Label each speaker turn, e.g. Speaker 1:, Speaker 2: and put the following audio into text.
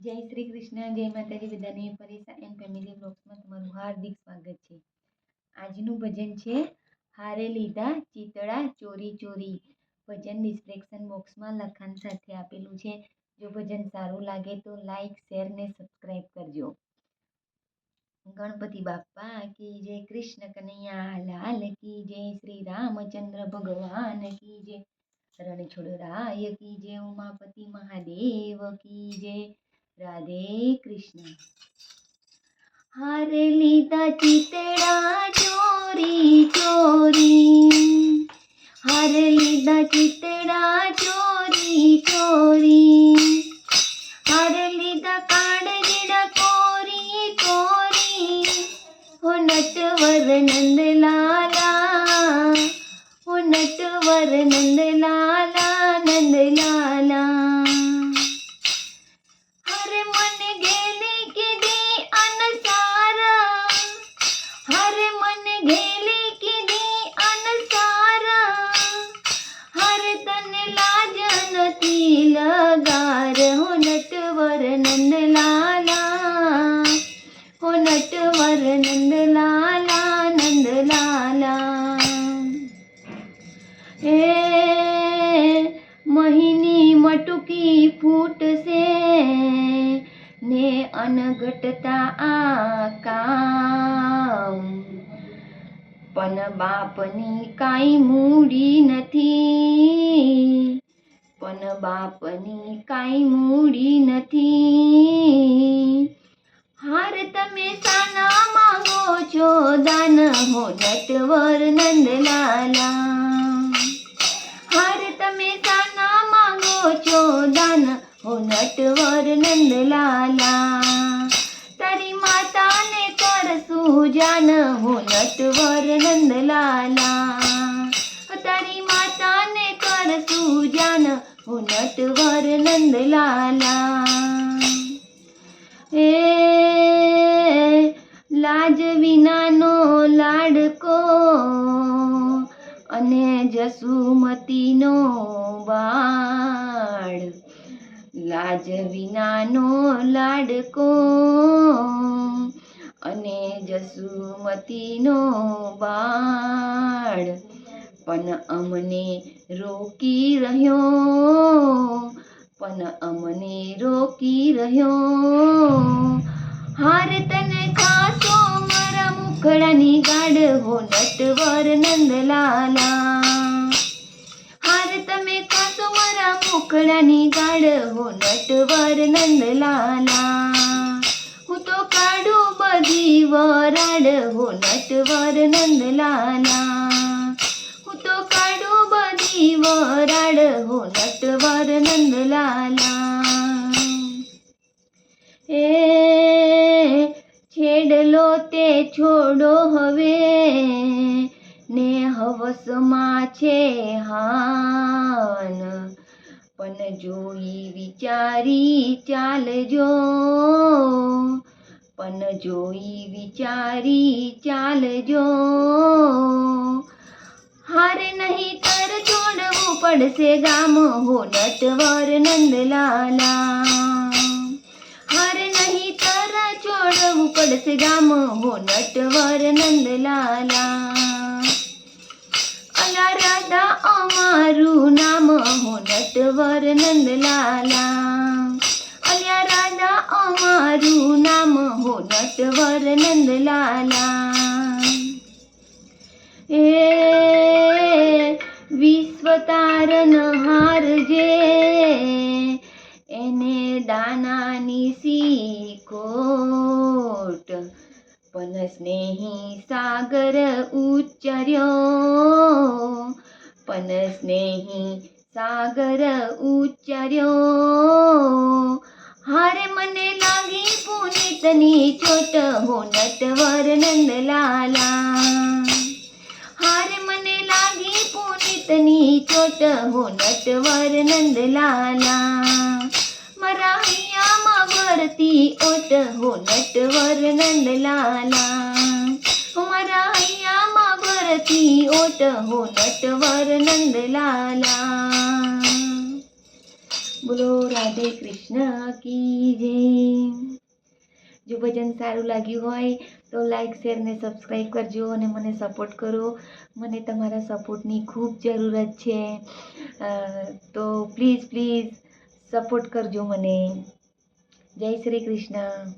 Speaker 1: જય શ્રી કૃષ્ણ, જય માતાજી બધાને પરેશા એન્ડ ફેમિલી બ્લોગ્સમાં તમારું હાર્દિક સ્વાગત છે. આજનું ભજન છે, હારે લીધા ચિતળા ચોરી ચોરી. ભજન ડિસ્ક્રિપ્શન બોક્સમાં લખાણ સાથે આપેલું છે. જો ભજન સારું લાગે તો લાઈક શેર ને સબસ્ક્રાઈબ કરજો. ગણપતિ બાપ્પા કી જય કૃષ્ણ કનૈયા, લાલ કી જય શ્રી રામચંદ્ર ભગવાન કી જય રણછોડરાય કી જય ઉમાપતિ મહાદેવ કી જય રાધે કૃષ્ણ હાર લીધા ચિતડા ચોરી ચોરી હાર લીધા ચિતડા ચોરી ચોરી હાર લીધા કાળજીડા કોરી કોરી હો નટવર નંદલાલા હો ને અનઘટતા આ કામ પણ બાપની કાંઈ મૂડી નથી પણ બાપની કાંઈ મૂડી નથી હાર તમે સાના માંગો છો દાન હો નટવર નંદલાલા હાર તમે સાના માંગો છો દાન હો નટવર નંદલાલા તારી માતાને કરશું જાન હો નટવર નંદલાલા તારી માતાને કરશું જાન હો નટવર નંદલાલા એ લાજ વિનાનો લાડકો અને જસુમતીનો બાળ લાજ વિનાનો લાડકો અને જસુમતીનો બાળ. પણ અમને રોકી રહ્યો, પણ અમને રોકી રહ્યો. હાર તને ખાસો મારા મુખડાની ગાઢ હો નટવર નંદલાલા. મારા ગાળવો નટવર નંદલાલા હું તો કાઢું બધી વરાડ હો નટવર નંદલાલા હું તો કાઢું બધી વરાડ હો નટવર નંદલાલા એ છેડલો તે છોડો હવે, ને હવસમાં છે હાન. પણ જોઈ વિચારી ચાલજો. પણ જોઈ વિચારી ચાલજો. હાર નહીં તર છોડવું પડશે ગામ હો નટવર નંદલાલા. હાર નહીં તર છોડવું પડશે ગામ હો નટવર નંદલાલા. રાધા અમારું નામ હો નટવર નંદલાલા અલ્યા રાધા અમારું નામ હો નટવર નંદલાલા એ વિશ્વ પણ સ્નેહી સાગર ઉચ્ચર્યો પણ સ્નેહી સાગર ઉચ્ચર્યો હારે મને લાગી પુનિતની ચોટ હો નટવર નંદલાલા હારે મને લાગી પુનિતની ચોટ હો નટવર વરતી ઓટ હો નટવર નંદલાલા મારા હૈયામાં ભરતી ઓટ હો નટવર નંદલાલા બોલો રાધે કૃષ્ણ કી જય. જો ભજન સારું લાગ્યું હોય તો લાઈક, શેર ને સબસ્ક્રાઈબ કરજો અને મને સપોર્ટ કરો. મને તમારા સપોર્ટની ખૂબ જરૂરત છે. તો પ્લીઝ પ્લીઝ સપોર્ટ કરજો મને. જય શ્રી કૃષ્ણ.